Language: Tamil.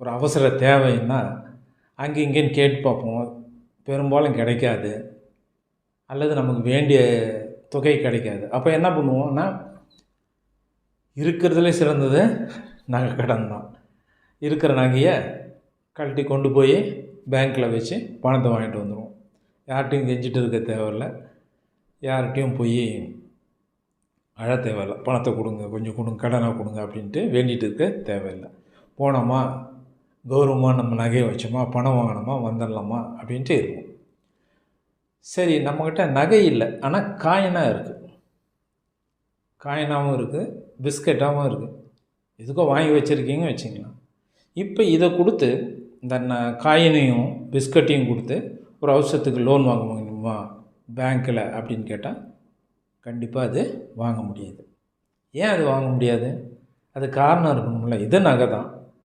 ஒரு அவசர தேவைன்னா அங்கே இங்கேன்னு கேட்டு பார்ப்போம். பெரும்பாலும் கிடைக்காது. அல்லது நமக்கு வேண்டிய தொகை கிடைக்காது. அப்போ என்ன பண்ணுவோம்னா இருக்கிறதுலே சிறந்தது நகை கடன் தான். இருக்கிற நகையை கழட்டி கொண்டு போய் பேங்க்கில் வச்சு பணத்தை வாங்கிட்டு வந்துடுவோம் யார்கிட்டையும் கெஞ்சிட்டு இருக்க தேவையில்ல. யார்கிட்டையும் போய் அழ தேவையில்லை. பணத்தை கொடுங்க கொஞ்சம் கொடுங்க கடனாக கொடுங்க அப்படின்ட்டு வேண்டிகிட்டு இருக்க தேவையில்லை. போனோமா கௌரவமாக நம்ம நகையை வச்சோமா பணம் வாங்கினோமா வந்துடலாமா அப்படின்ட்டு இருக்கும். சரி நம்மக்கிட்ட நகை இல்லை ஆனால் காயினாக இருக்குது காயினாகவும் இருக்குது பிஸ்கட்டாகவும் இருக்குது எதுக்கோ வாங்கி வச்சுருக்கீங்க வச்சுக்கலாம். இப்போ இதை கொடுத்து இந்த ந காயினையும் பிஸ்கட்டையும் கொடுத்து ஒரு அவசரத்துக்கு லோன் வாங்க முடியுமா பேங்க்கில் அப்படின்னு கேட்டால் கண்டிப்பாக அது வாங்க முடியாது. ஏன் அது வாங்க முடியாது? அது காரணம் இருக்கணும்ல இது நகை தான்.